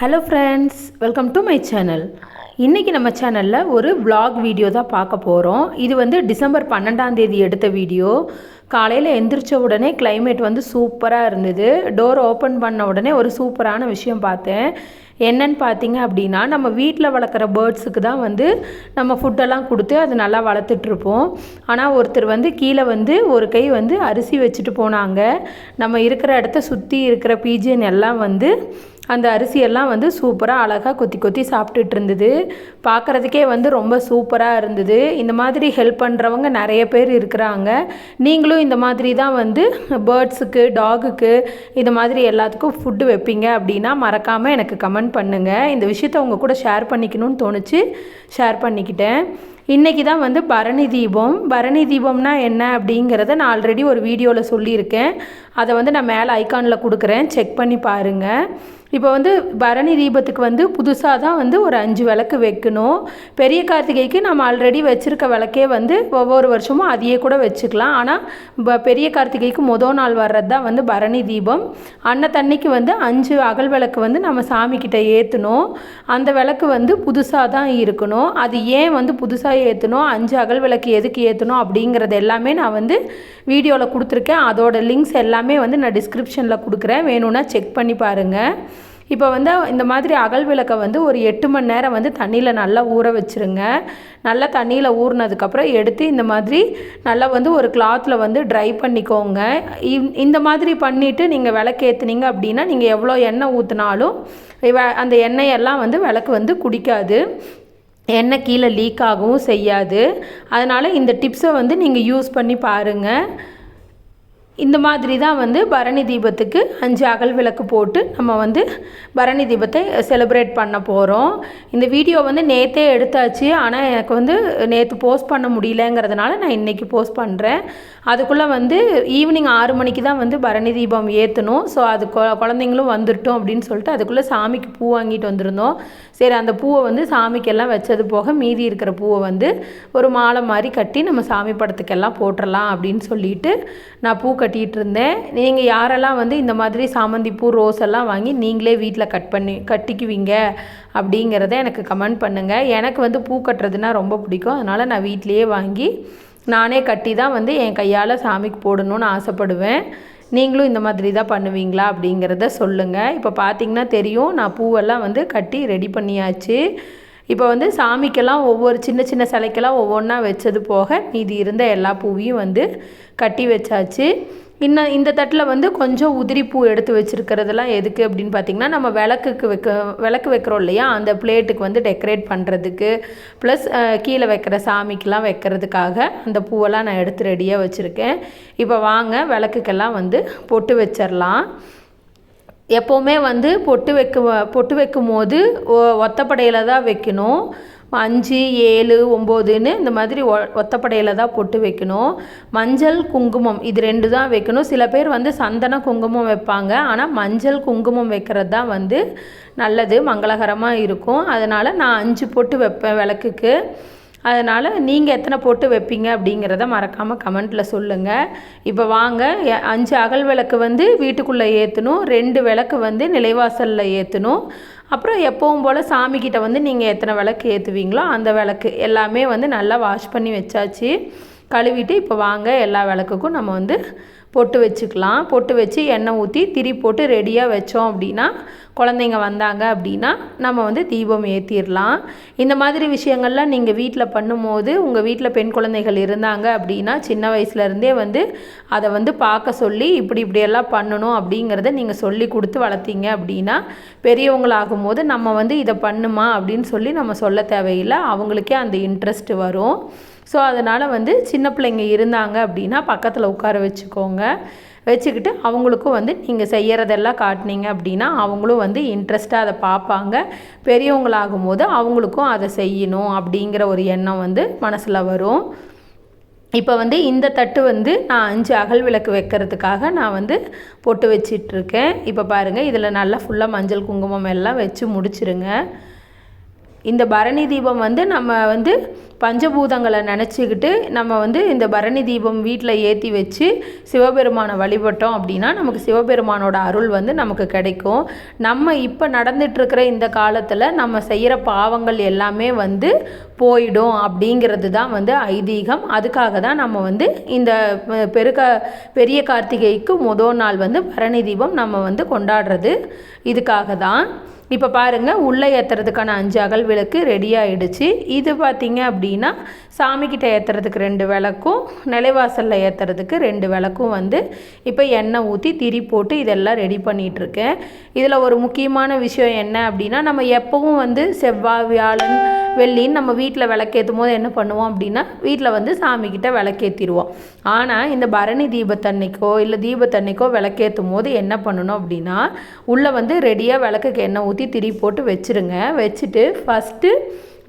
Hello friends welcome to my channel இன்றைக்கி நம்ம சேனலில் ஒரு vlog வீடியோ தான் பார்க்க போகிறோம் இது வந்து டிசம்பர் பன்னெண்டாம் தேதி எடுத்த வீடியோ காலையில் எந்திரிச்ச உடனே கிளைமேட் வந்து சூப்பராக இருந்தது. டோர் ஓப்பன் பண்ண உடனே ஒரு சூப்பரான விஷயம் பார்த்தேன். என்னன்னு பார்த்தீங்க அப்படின்னா நம்ம வீட்டில் வளர்க்குற பேர்ட்ஸுக்கு தான் வந்து நம்ம ஃபுட்டெல்லாம் கொடுத்து அது நல்லா வளர்த்துட்ருப்போம் ஆனால் ஒருத்தர் வந்து கீழே வந்து ஒரு கை வந்து அரிசி வச்சுட்டு போனாங்க. நம்ம இருக்கிற இடத்த சுற்றி இருக்கிற பீஜன் எல்லாம் வந்து அந்த அரிசியெல்லாம் வந்து சூப்பராக அழகாக கொத்தி கொத்தி சாப்பிட்டுட்டு இருந்தது பார்க்குறதுக்கே வந்து ரொம்ப சூப்பராக இருந்தது. இந்த மாதிரி ஹெல்ப் பண்ணுறவங்க நிறைய பேர் இருக்கிறாங்க. நீங்களும் இந்த மாதிரி தான் வந்து பேர்ட்ஸுக்கு டாகுக்கு இந்த மாதிரி எல்லாத்துக்கும் ஃபுட்டு வைப்பீங்க அப்படின்னா மறக்காமல் எனக்கு கமெண்ட் பண்ணுங்கள் இந்த விஷயத்த உங்கள் கூட ஷேர் பண்ணிக்கணும்னு தோணுச்சு. ஷேர் பண்ணிக்கிட்டேன். இன்றைக்கி தான் வந்து பரணி தீபம். பரணி தீபம்னா என்ன அப்படிங்கிறத நான் ஆல்ரெடி ஒரு வீடியோவில் சொல்லியிருக்கேன். அதை வந்து நான் மேலே ஐக்கானில் கொடுக்குறேன். செக் பண்ணி பாருங்கள் இப்போ வந்து பரணி தீபத்துக்கு வந்து புதுசாக தான் வந்து ஒரு அஞ்சு விளக்கு வைக்கணும். பெரிய கார்த்திகைக்கு நம்ம ஆல்ரெடி வச்சுருக்க விளக்கே வந்து ஒவ்வொரு வருஷமும் அதையே கூட வச்சுக்கலாம். ஆனால் ப- பெரிய கார்த்திகைக்கு மொதல் நாள் வர்றது தான் வந்து பரணி தீபம். அன்னத்தன்னைக்கு வந்து அஞ்சு அகல் விளக்கு வந்து நம்ம சாமிக்கிட்ட ஏற்றணும் அந்த விளக்கு வந்து புதுசாக தான் இருக்கணும். அது ஏன் வந்து புதுசாக ஏற்றணும் அஞ்சு அகல் விளக்கு எதுக்கு ஏற்றணும் அப்படிங்கிறது எல்லாமே நான் வந்து வீடியோவில் கொடுத்துருக்கேன். அதோட லிங்க்ஸ் எல்லாமே வந்து நான் டிஸ்கிரிப்ஷனில் கொடுக்குறேன். வேணும்னா செக் பண்ணி பாருங்கள் இப்போ வந்து இந்த மாதிரி அகல் விளக்கை வந்து ஒரு எட்டு மணி நேரம் வந்து தண்ணியில் நல்லா ஊற வச்சுருங்க. நல்லா தண்ணியில் ஊறினதுக்கப்புறம் எடுத்து இந்த மாதிரி நல்லா வந்து ஒரு கிளாத்தில் வந்து ட்ரை பண்ணிக்கோங்க. இந்- இந்த மாதிரி பண்ணிவிட்டு நீங்கள் விளக்கேற்றுனீங்க அப்படின்னா நீங்கள் எவ்வளோ எண்ணெய் ஊற்றினாலும் அந்த எண்ணெயெல்லாம் வந்து விளக்கு வந்து குடிக்காது. எண்ணெய் கீழே லீக் ஆகவும் செய்யாது. அதனால் இந்த டிப்ஸை வந்து நீங்கள் யூஸ் பண்ணி பாருங்கள் இந்த மாதிரி தான் வந்து பரணி தீபத்துக்கு அஞ்சு அகல் விளக்கு போட்டு நம்ம வந்து பரணி தீபத்தை செலிப்ரேட் பண்ண போகிறோம் இந்த வீடியோ வந்து நேற்றே எடுத்தாச்சு. ஆனால் எனக்கு வந்து நேற்று போஸ்ட் பண்ண முடியலங்கிறதுனால நான் இன்றைக்கி போஸ்ட் பண்ணுறேன் அதுக்குள்ளே வந்து ஈவினிங் ஆறு மணிக்கு தான் வந்து பரணி தீபம் ஏற்றணும் ஸோ அது கொ- குழந்தைங்களும் வந்துட்டோம் அப்படின்னு சொல்லிட்டு அதுக்குள்ளே சாமிக்கு பூ வாங்கிட்டு வந்திருந்தோம். சரி அந்த பூவை வந்து சாமிக்கெல்லாம் வச்சது போக மீதி இருக்கிற பூவை வந்து ஒரு மாலை மாதிரி கட்டி நம்ம சாமி படத்துக்கெல்லாம் போட்டுடலாம் அப்படின்னு சொல்லிட்டு நான் பூ கட்டிகிட்டு இருந்தேன் நீங்கள் யாரெல்லாம் வந்து இந்த மாதிரி சாமந்தி பூ ரோஸ் எல்லாம் வாங்கி நீங்களே வீட்டில் கட் பண்ணி கட்டிக்குவீங்க அப்படிங்கிறத எனக்கு கமெண்ட் பண்ணுங்கள் எனக்கு வந்து பூ கட்டுறதுனா ரொம்ப பிடிக்கும். அதனால் நான் வீட்டிலேயே வாங்கி நானே கட்டி தான் வந்து என் கையால் சாமிக்கு போடணும்னு ஆசைப்படுவேன். நீங்களும் இந்த மாதிரி தான் பண்ணுவீங்களா அப்படிங்கிறத சொல்லுங்கள் இப்போ பார்த்தீங்கன்னா தெரியும் நான் பூவெல்லாம் வந்து கட்டி ரெடி பண்ணியாச்சு. இப்போ வந்து சாமிக்கெல்லாம் ஒவ்வொரு சின்ன சின்ன சிலைக்கெல்லாம் ஒவ்வொன்றா வச்சது போக மீதி இருந்த எல்லா பூவையும் வந்து கட்டி வச்சாச்சு. இன்னும் இந்த தட்டில் வந்து கொஞ்சம் உதிரி பூ எடுத்து வச்சுருக்கிறதெல்லாம் எதுக்கு அப்படின்னு பார்த்தீங்கன்னா நம்ம விளக்குக்கு வைக்க விளக்கு வைக்கிறோம் இல்லையா? அந்த பிளேட்டுக்கு வந்து டெக்கரேட் பண்ணுறதுக்கு ப்ளஸ் கீழே வைக்கிற சாமிக்கெலாம் வைக்கிறதுக்காக அந்த பூவெல்லாம் நான் எடுத்து ரெடியாக வச்சுருக்கேன். இப்போ வாங்க விளக்குக்கெல்லாம் வந்து பொட்டு வச்சிடலாம் எப்போவுமே வந்து பொட்டு வைக்க பொட்டு வைக்கும் போது ஒ- ஒத்தப்படையில் தான் வைக்கணும். அஞ்சு ஏழு ஒம்போதுன்னு இந்த மாதிரி ஒ ஒத்தப்படையில் தான் பொட்டு வைக்கணும். மஞ்சள் குங்குமம் இது ரெண்டு தான் வைக்கணும். சில பேர் வந்து சந்தன குங்குமம் வைப்பாங்க. ஆனால் மஞ்சள் குங்குமம் வைக்கிறது தான் வந்து நல்லது மங்களகரமாக இருக்கும். அதனால் நான் அஞ்சு பொட்டு வைப்பேன் விளக்குக்கு. அதனால் நீங்கள் எத்தனை போட்டு வைப்பீங்க அப்படிங்கிறத மறக்காமல் கமெண்ட்டில் சொல்லுங்கள் இப்போ வாங்க அஞ்சு அகல் விளக்கு வந்து வீட்டுக்குள்ளே ஏற்றணும் ரெண்டு விளக்கு வந்து நிலைவாசலில் ஏற்றணும் அப்புறம் எப்பவும் போல் சாமிக்கிட்ட வந்து நீங்கள் எத்தனை விளக்கு ஏற்றுவீங்களோ அந்த விளக்கு எல்லாமே வந்து நல்லா வாஷ் பண்ணி வச்சாச்சு. கழுவிட்டு இப்போ வாங்க எல்லா விளக்குக்கும் நம்ம வந்து பொட்டு வச்சுக்கலாம். பொட்டு வச்சு எண்ணெய் ஊற்றி திரி போட்டு ரெடியாக வச்சோம் அப்படின்னா குழந்தைங்க வந்தாங்க அப்படின்னா நம்ம வந்து தீபம் ஏற்றிடலாம் இந்த மாதிரி விஷயங்கள்லாம் நீங்கள் வீட்டில் பண்ணும்போது உங்கள் வீட்டில் பெண் குழந்தைகள் இருந்தாங்க அப்படின்னா சின்ன வயசுலேருந்தே வந்து அதை வந்து பார்க்க சொல்லி இப்படி இப்படியெல்லாம் பண்ணணும் அப்படிங்கிறத நீங்கள் சொல்லி கொடுத்து வளர்த்தீங்க அப்படின்னா பெரியவங்களாகும் போது நம்ம வந்து இதை பண்ணுமா அப்படின்னு சொல்லி நம்ம சொல்ல தேவையில்லை. அவங்களுக்கே அந்த இன்ட்ரெஸ்ட் வரும். ஸோ அதனால் வந்து சின்ன பிள்ளைங்க இருந்தாங்க அப்படின்னா பக்கத்தில் உட்கார வச்சுக்கோங்க. வச்சுக்கிட்டு அவங்களுக்கும் வந்து நீங்கள் செய்கிறதெல்லாம் காட்டினீங்க அப்படின்னா அவங்களும் வந்து இன்ட்ரெஸ்ட்டாக அதை பார்ப்பாங்க. பெரியவங்களாகும் போது அவங்களுக்கும் அதை செய்யணும் அப்படிங்கிற ஒரு எண்ணம் வந்து மனசில் வரும். இப்போ வந்து இந்த தட்டு வந்து நான் அஞ்சு அகல் விளக்கு வைக்கிறதுக்காக நான் வந்து பொட்டு வச்சிட்ருக்கேன். இப்போ பாருங்கள் இதில் நல்லா ஃபுல்லாக மஞ்சள் குங்குமம் எல்லாம் வச்சு முடிச்சிருங்க. இந்த பரணி தீபம் வந்து நம்ம வந்து பஞ்சபூதங்களை நினச்சிக்கிட்டு நம்ம வந்து இந்த பரணி தீபம் வீட்டில் ஏற்றி வச்சு சிவபெருமானை வழிபட்டோம் அப்படின்னா நமக்கு சிவபெருமானோட அருள் வந்து நமக்கு கிடைக்கும். நம்ம இப்போ நடந்துட்டுருக்கிற இந்த காலத்தில் நம்ம செய்கிற பாவங்கள் எல்லாமே வந்து போயிடும் அப்படிங்கிறது தான் வந்து ஐதீகம். அதுக்காக தான் நம்ம வந்து இந்த பெருக்க பெரிய கார்த்திகைக்கு முதல் நாள் வந்து பரணி தீபம் நம்ம வந்து கொண்டாடுறது. இதுக்காக தான். இப்போ பாருங்கள் உள்ளே ஏற்றுறதுக்கான அஞ்சு அகல் விளக்கு ரெடி ஆகிடுச்சு இது பார்த்திங்க அப்படின்னா சாமிக்கிட்ட ஏற்றுறதுக்கு ரெண்டு விளக்கும் நிலைவாசலில் ஏற்றுறதுக்கு ரெண்டு விளக்கும் வந்து இப்போ எண்ணெய் ஊற்றி திரி போட்டு இதெல்லாம் ரெடி பண்ணிகிட்ருக்கேன் இதில் ஒரு முக்கியமான விஷயம் என்ன அப்படின்னா நம்ம எப்போவும் வந்து செவ்வாய் வியாழன் வெள்ளின்னு நம்ம வீட்டில் விளக்கேற்றும் போது என்ன பண்ணுவோம் அப்படின்னா வீட்டில் வந்து சாமிக்கிட்ட விளக்கேற்றிடுவோம் ஆனால் இந்த பரணி தீபத்தன்னைக்கோ இல்லை தீபத்தன்னைக்கோ விளக்கேற்றும் போது என்ன பண்ணணும் அப்படின்னா உள்ளே வந்து ரெடியாக விளக்குக்கு எண்ணெய் ஊற்றி திரி போட்டு வச்சுருங்க. வச்சுட்டு ஃபஸ்ட்டு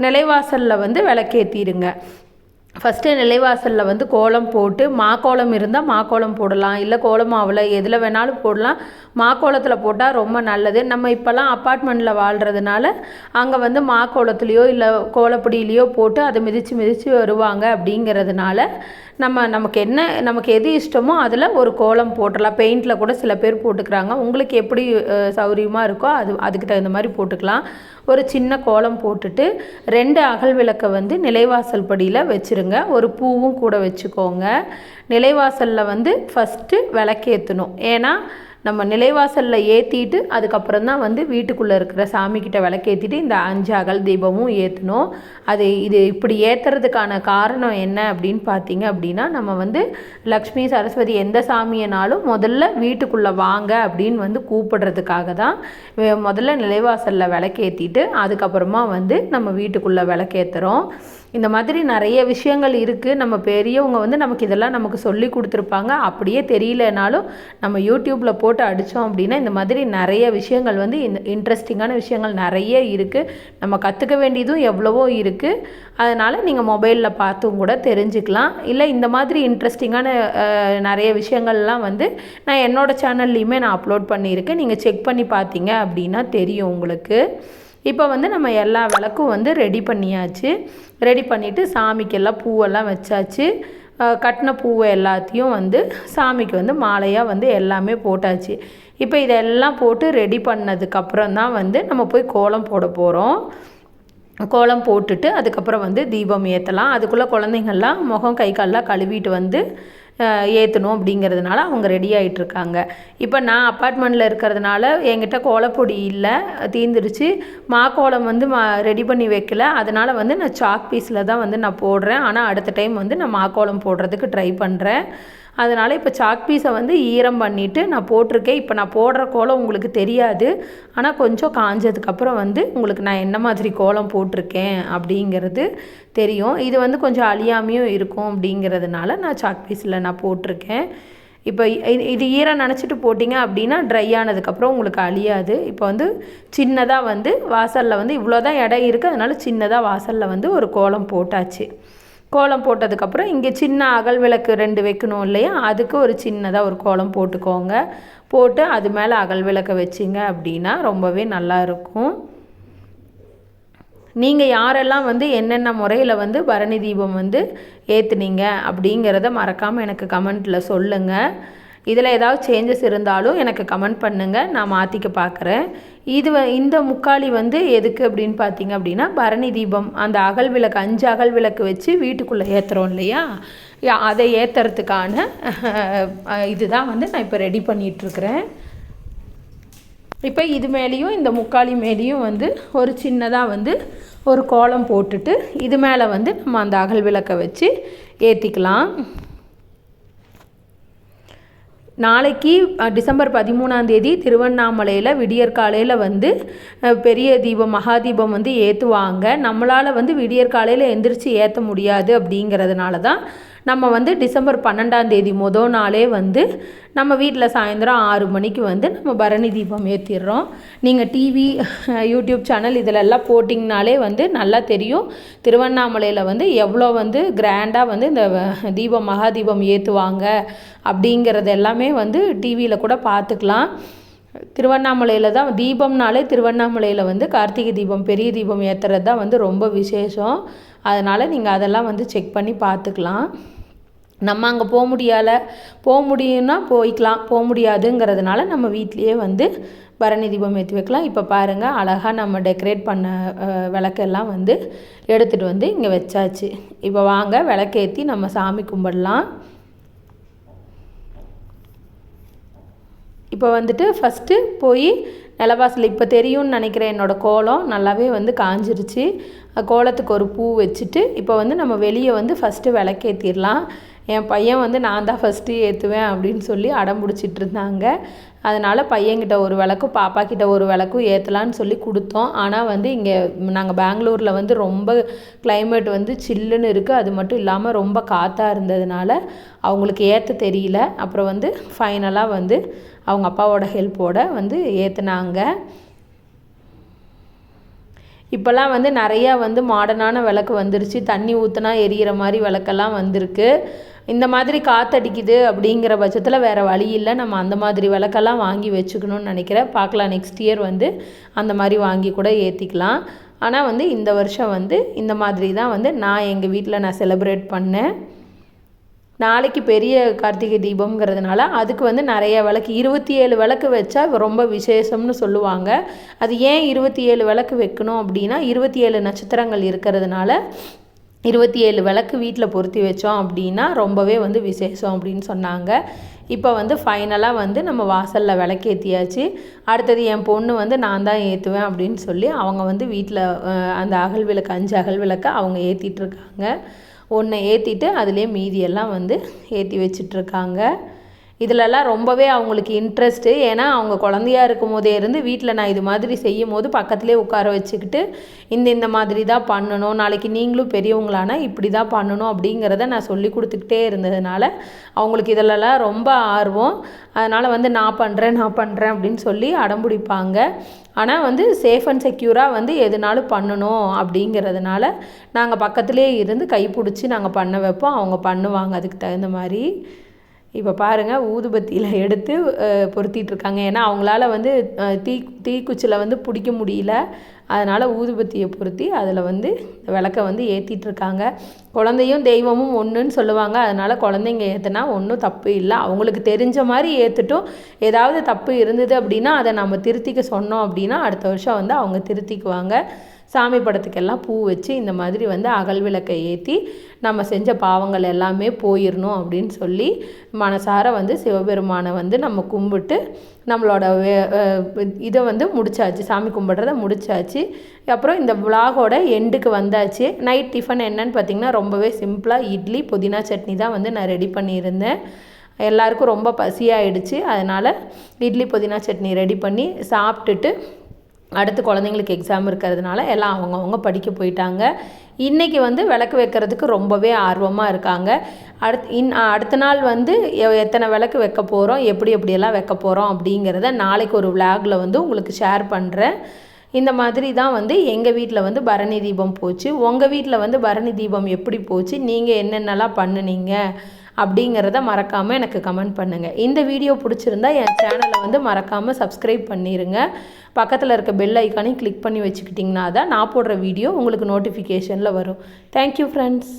நிலைவாசலில் வந்து விளக்கேற்றிடுங்க ஃபஸ்ட்டு நிலைவாசலில் வந்து கோலம் போட்டு மாக்கோலம் இருந்தால் மாக்கோலம் போடலாம். இல்லை கோலமாவில் எதில் வேணாலும் போடலாம். மாக்கோலத்தில் போட்டால் ரொம்ப நல்லது. நம்ம இப்போல்லாம் அப்பார்ட்மெண்ட்டில் வாழ்கிறதுனால அங்கே வந்து மாக்கோலத்துலேயோ இல்லை கோலப்பொடியிலையோ போட்டு அதை மிதித்து மிதித்து வருவாங்க அப்படிங்கிறதுனால நம்ம நமக்கு என்ன நமக்கு எது இஷ்டமோ அதில் ஒரு கோலம் போட்டுடலாம் பெயிண்டில் கூட சில பேர் போட்டுக்கிறாங்க. உங்களுக்கு எப்படி சௌகரியமாக இருக்கோ அது அதுக்கு தகுந்த மாதிரி போட்டுக்கலாம். ஒரு சின்ன கோலம் போட்டுட்டு ரெண்டு அகல் விளக்கை வந்து நிலைவாசல் படியில் வச்சுருங்க. ஒரு பூவும் கூட வச்சுக்கோங்க. நிலைவாசலில் வந்து ஃபஸ்ட்டு விளக்கேற்றணும் ஏன்னா நம்ம நிலைவாசலில் ஏற்றிட்டு அதுக்கப்புறம் தான் வந்து வீட்டுக்குள்ளே இருக்கிற சாமிக்கிட்ட விளக்கேற்றிட்டு இந்த அஞ்சு அகல் தீபமும் ஏற்றணும் அது இது இப்படி ஏற்றுறதுக்கான காரணம் என்ன அப்படின்னு பார்த்தீங்க அப்படின்னா நம்ம வந்து லக்ஷ்மி சரஸ்வதி எந்த சாமியினாலும் முதல்ல வீட்டுக்குள்ளே வாங்க அப்படின்னு வந்து கூப்பிடுறதுக்காக தான் முதல்ல நிலைவாசலில் விளக்கேற்றிட்டு அதுக்கப்புறமா வந்து நம்ம வீட்டுக்குள்ளே விளக்கேற்றுறோம் இந்த மாதிரி நிறைய விஷயங்கள் இருக்குது நம்ம பெரியவங்க வந்து நமக்கு இதெல்லாம் நமக்கு சொல்லி கொடுத்துருப்பாங்க. அப்படியே தெரியலனாலும் நம்ம யூடியூப்பில் போட்டு அடித்தோம் அப்படின்னா இந்த மாதிரி நிறைய விஷயங்கள் வந்து இந்த இன்ட்ரெஸ்டிங்கான விஷயங்கள் நிறைய இருக்குது நம்ம கற்றுக்க வேண்டியதும் எவ்வளவோ இருக்குது அதனால் நீங்கள் மொபைலில் பார்த்தும் கூட தெரிஞ்சுக்கலாம். இல்லை இந்த மாதிரி இன்ட்ரெஸ்டிங்கான நிறைய விஷயங்கள்லாம் வந்து நான் என்னோடய சேனல்லையுமே நான் அப்லோட் பண்ணியிருக்கேன். நீங்கள் செக் பண்ணி பார்த்தீங்க அப்படின்னா தெரியும் உங்களுக்கு. இப்போ வந்து நம்ம எல்லா விளக்கும் வந்து ரெடி பண்ணியாச்சு. ரெடி பண்ணிவிட்டு சாமிக்கெல்லாம் பூவெல்லாம் வச்சாச்சு. கட்டின பூவை எல்லாத்தையும் வந்து சாமிக்கு வந்து மாலையாக வந்து எல்லாமே போட்டாச்சு. இப்போ இதெல்லாம் போட்டு ரெடி பண்ணதுக்கப்புறம் தான் வந்து நம்ம போய் கோலம் போட போகிறோம் கோலம் போட்டுட்டு அதுக்கப்புறம் வந்து தீபம் ஏற்றலாம் அதுக்குள்ளே குழந்தைங்கள்லாம் முகம் கை கால்லாம் கழுவிட்டு வந்து ஏற்றணும் அப்படிங்கிறதுனால அவங்க ரெடி ஆகிட்டுருக்காங்க இப்போ நான் அப்பார்ட்மெண்ட்டில் இருக்கிறதுனால என்கிட்ட கோலப்பொடி இல்லை தீந்துருச்சு. மாக்கோலம் வந்து மா ரெடி பண்ணி வைக்கல. அதனால் வந்து நான் சாக் பீஸில் தான் வந்து நான் போடுறேன். ஆனால் அடுத்த டைம் வந்து நான் மாக்கோலம் போடுறதுக்கு ட்ரை பண்ணுறேன் அதனால் இப்போ சாக் பீஸை வந்து ஈரம் பண்ணிவிட்டு நான் போட்டிருக்கேன். இப்போ நான் போடுற கோலம் உங்களுக்கு தெரியாது. ஆனால் கொஞ்சம் காஞ்சதுக்கப்புறம் வந்து உங்களுக்கு நான் என்ன மாதிரி கோலம் போட்டிருக்கேன் அப்படிங்கிறது தெரியும். இது வந்து கொஞ்சம் அழியாமையும் இருக்கும் அப்படிங்கிறதுனால நான் சாக் பீஸில் நான் போட்டிருக்கேன். இப்போ இது ஈரம் நினச்சிட்டு போட்டிங்க அப்படின்னா ட்ரை ஆனதுக்கப்புறம் உங்களுக்கு அழியாது. இப்போ வந்து சின்னதாக வந்து வாசலில் வந்து இவ்வளோ தான் இடம் இருக்குது அதனால் சின்னதாக வாசலில் வந்து ஒரு கோலம் போட்டாச்சு. கோலம் போட்டதுக்கப்புறம் இங்கே சின்ன அகல் விளக்கு ரெண்டு வைக்கணும் இல்லையா? அதுக்கு ஒரு சின்னதாக ஒரு கோலம் போட்டுக்கோங்க. போட்டு அது மேலே அகல் விளக்கை வச்சிங்க அப்படின்னா ரொம்பவே நல்லா இருக்கும். நீங்கள் யாரெல்லாம் வந்து என்னென்ன முறையில் வந்து பரணி தீபம் வந்து ஏற்றுனீங்க அப்படிங்கிறத மறக்காமல் எனக்கு கமெண்ட்டில் சொல்லுங்கள் இதில் ஏதாவது சேஞ்சஸ் இருந்தாலும் எனக்கு கமெண்ட் பண்ணுங்கள் நான் மாற்றிக்க பார்க்குறேன். இது இந்த முக்காளி வந்து எதுக்கு அப்படின்னு பார்த்தீங்க அப்படின்னா பரணி தீபம் அந்த அகல் விளக்கு அஞ்சு அகல் விளக்கு வச்சு வீட்டுக்குள்ளே ஏற்றுறோம் இல்லையா? அதை ஏற்றுறதுக்கான இதுதான் வந்து நான் இப்போ ரெடி பண்ணிகிட்ருக்கிறேன் இப்போ இது மேலேயும் இந்த முக்காலி மேலேயும் வந்து ஒரு சின்னதாக வந்து ஒரு கோலம் போட்டுட்டு இது மேலே வந்து நம்ம அந்த அகல் விளக்கை வச்சு ஏற்றிக்கலாம் நாளைக்கு டிசம்பர் பதிமூணாம் தேதி திருவண்ணாமலையில் விடியற்காலையில் வந்து பெரிய தீபம் மகாதீபம் வந்து ஏற்றுவாங்க நம்மளால் வந்து விடியற்காலையில் எந்திரிச்சு ஏற்ற முடியாது அப்படிங்கிறதுனால தான் நம்ம வந்து டிசம்பர் பன்னெண்டாம் தேதி மொதல் நாளே வந்து நம்ம வீட்டில் சாயந்தரம் ஆறு மணிக்கு வந்து நம்ம பரணி தீபம் ஏற்றிடுறோம் நீங்கள் டிவி யூடியூப் சேனல் இதிலெல்லாம் போட்டிங்கனாலே வந்து நல்லா தெரியும். திருவண்ணாமலையில் வந்து எவ்வளோ வந்து கிராண்டாக வந்து இந்த தீபம் மகா தீபம் ஏற்றுவாங்க அப்படிங்கிறது எல்லாமே வந்து டிவியில் கூட பார்த்துக்கலாம். திருவண்ணாமலையில் தான் தீபம்னாலே திருவண்ணாமலையில் வந்து கார்த்திகை தீபம் பெரிய தீபம் ஏற்றுறது தான் வந்து ரொம்ப விசேஷம். அதனால் நீங்கள் அதெல்லாம் வந்து செக் பண்ணி பார்த்துக்கலாம் நம்ம அங்கே போக முடியலை போக முடியும்னா போய்க்கலாம் போக முடியாதுங்கிறதுனால நம்ம வீட்லேயே வந்து பரணி தீபம் ஏற்றி வைக்கலாம். இப்போ பாருங்கள் அழகாக நம்ம டெக்கரேட் பண்ண விளக்கெல்லாம் வந்து எடுத்துகிட்டு வந்து இங்கே வச்சாச்சு. இப்போ வாங்க விளக்கேற்றி நம்ம சாமி கும்பிடலாம். இப்போ வந்துட்டு ஃபஸ்ட்டு போய் நிலவாசல் இப்போ தெரியும்னு நினைக்கிறேன். என்னோடய கோலம் நல்லாவே வந்து காஞ்சிருச்சு. கோலத்துக்கு ஒரு பூ வச்சுட்டு இப்போ வந்து நம்ம வெளியே வந்து ஃபஸ்ட்டு விளக்கேற்றிடலாம் என் பையன் வந்து நான் தான் ஃபஸ்ட்டு ஏற்றுவேன் அப்படின்னு சொல்லி அடம் பிடிச்சிட்டு இருந்தாங்க. அதனால் பையன்கிட்ட ஒரு விளக்கும் பாப்பா கிட்ட ஒரு விளக்கும் ஏற்றலான்னு சொல்லி கொடுத்தோம். ஆனால் வந்து இங்கே நாங்கள் பெங்களூரில் வந்து ரொம்ப கிளைமேட் வந்து சில்லுன்னு இருக்குது அது மட்டும் இல்லாமல் ரொம்ப காற்றாக இருந்ததுனால அவங்களுக்கு ஏற்ற தெரியல. அப்புறம் வந்து ஃபைனலாக வந்து அவங்க அப்பாவோட ஹெல்ப்போட வந்து ஏற்றுனாங்க இப்போல்லாம் வந்து நிறையா வந்து மாடர்னான விளக்கு வந்துருச்சு. தண்ணி ஊற்றுனா எரியிற மாதிரி விளக்கெல்லாம் வந்திருக்கு. இந்த மாதிரி காற்றடிக்குது அப்படிங்கிற பட்சத்தில் வேறு வழி இல்லை. நம்ம அந்த மாதிரி விளக்கெல்லாம் வாங்கி வச்சுக்கணும்னு நினைக்கிறேன். பார்க்கலாம் நெக்ஸ்ட் இயர் வந்து அந்த மாதிரி வாங்கி கூட ஏற்றிக்கலாம் ஆனால் வந்து இந்த வருஷம் வந்து இந்த மாதிரி தான் வந்து நான் எங்கள் வீட்டில் நான் செலிப்ரேட் பண்ணேன். நாளைக்கு பெரிய கார்த்திகை தீபம்ங்கிறதுனால அதுக்கு வந்து நிறைய விளக்கு இருபத்தி ஏழு விளக்கு வச்சா ரொம்ப விசேஷம்னு சொல்லுவாங்க. அது ஏன் இருபத்தி ஏழு விளக்கு வைக்கணும் அப்படின்னா இருபத்தி ஏழு நட்சத்திரங்கள் இருக்கிறதுனால இருபத்தி ஏழு விளக்கு வீட்டில் பொருத்தி வச்சோம் அப்படின்னா ரொம்பவே வந்து விசேஷம் அப்படின்னு சொன்னாங்க. இப்போ வந்து ஃபைனலாக வந்து நம்ம வாசலில் விளக்கேற்றியாச்சு அடுத்தது என் பொண்ணு வந்து நான் தான் ஏற்றுவேன் அப்படின்னு சொல்லி அவங்க வந்து வீட்டில் அந்த அகல் விளக்கு அஞ்சு அகல் விளக்கை அவங்க ஏற்றிட்டுருக்காங்க ஒன்று ஏற்றிட்டு அதுலேயே மீதியெல்லாம் வந்து ஏற்றி வச்சிட்ருக்காங்க இதிலலாம் ரொம்பவே அவங்களுக்கு இன்ட்ரெஸ்ட்டு ஏன்னா அவங்க குழந்தையா இருக்கும் போதே இருந்து வீட்டில் நான் இது மாதிரி செய்யும் போது பக்கத்துலேயே உட்கார வச்சுக்கிட்டு இந்த இந்த மாதிரி தான் பண்ணணும். நாளைக்கு நீங்களும் பெரியவங்களானா இப்படி தான் பண்ணணும் அப்படிங்கிறத நான் சொல்லி கொடுத்துக்கிட்டே இருந்ததுனால அவங்களுக்கு இதிலலாம் ரொம்ப ஆர்வம். அதனால் வந்து நான் பண்ணுறேன் நான் பண்ணுறேன் அப்படின்னு சொல்லி அடம்பிடிப்பாங்க ஆனால் வந்து சேஃப் அண்ட் செக்யூராக வந்து எதுனாலும் பண்ணணும் அப்படிங்கிறதுனால நாங்கள் பக்கத்துலேயே இருந்து கைப்பிடிச்சி நாங்கள் பண்ண வைப்போம். அவங்க பண்ணுவாங்க. அதுக்கு தகுந்த மாதிரி இப்போ பாருங்கள் ஊதுபத்தியில் எடுத்து பொருத்திட்டுருக்காங்க. ஏன்னா அவங்களால வந்து தீ தீக்குச்சியில் வந்து பிடிக்க முடியல. அதனால் ஊதுபத்தியை பொருத்தி அதில் வந்து விளக்க வந்து ஏற்றிட்டுருக்காங்க குழந்தையும் தெய்வமும் ஒன்றுன்னு சொல்லுவாங்க. அதனால் குழந்தைங்க ஏற்றுனா ஒன்றும் தப்பு இல்லை. அவங்களுக்கு தெரிஞ்ச மாதிரி ஏற்றுட்டும் ஏதாவது தப்பு இருந்தது அப்படின்னா அதை நம்ம திருத்திக்க சொன்னோம் அப்படின்னா அடுத்த வருஷம் வந்து அவங்க திருத்திக்குவாங்க. சாமி படத்துக்கெல்லாம் பூ வச்சு இந்த மாதிரி வந்து அகல் விளக்கை ஏற்றி நம்ம செஞ்ச பாவங்கள் எல்லாமே போயிடணும் அப்படின்னு சொல்லி மனசார வந்து சிவபெருமானை வந்து நம்ம கும்பிட்டு நம்மளோட இதை வந்து முடிச்சாச்சு. சாமி கும்பிட்றத முடிச்சாச்சு. அப்புறம் இந்த விலாகோட எண்டுக்கு வந்தாச்சு. நைட் டிஃபன் என்னன்னு பார்த்திங்கன்னா ரொம்பவே சிம்பிளாக இட்லி புதினா சட்னி தான் வந்து நான் ரெடி பண்ணியிருந்தேன். எல்லாருக்கும் ரொம்ப பசியாயிடுச்சு. அதனால் இட்லி புதினா சட்னி ரெடி பண்ணி சாப்பிட்டுட்டு அடுத்து குழந்தைங்களுக்கு எக்ஸாம் இருக்கிறதுனால எல்லாம் அவங்கவுங்க படிக்க போயிட்டாங்க. இன்றைக்கி வந்து விளக்கு வைக்கிறதுக்கு ரொம்பவே ஆர்வமாக இருக்காங்க. அடுத் இன் அடுத்த நாள் வந்து எத்தனை விளக்கு வைக்க போகிறோம் எப்படி எப்படியெல்லாம் வைக்க போகிறோம் அப்படிங்கிறத நாளைக்கு ஒரு விளாகில் வந்து உங்களுக்கு ஷேர் பண்ணுறேன் இந்த மாதிரி தான் வந்து எங்கள் வீட்டில் வந்து பரணி தீபம் போச்சு. உங்கள் வீட்டில் வந்து பரணி தீபம் எப்படி போச்சு? நீங்கள் என்னென்னலாம் பண்ணுனீங்க? அப்படிங்கிறத மறக்காமல் எனக்கு கமெண்ட் பண்ணுங்கள் இந்த வீடியோ பிடிச்சிருந்தா என் சேனலை வந்து மறக்காமல் சப்ஸ்கிரைப் பண்ணிடுங்க பக்கத்தில் இருக்க பெல் ஐக்கானையும் கிளிக் பண்ணி வச்சுக்கிட்டிங்கன்னா தான் நான் போடுற வீடியோ உங்களுக்கு நோட்டிஃபிகேஷனில் வரும். Thank you friends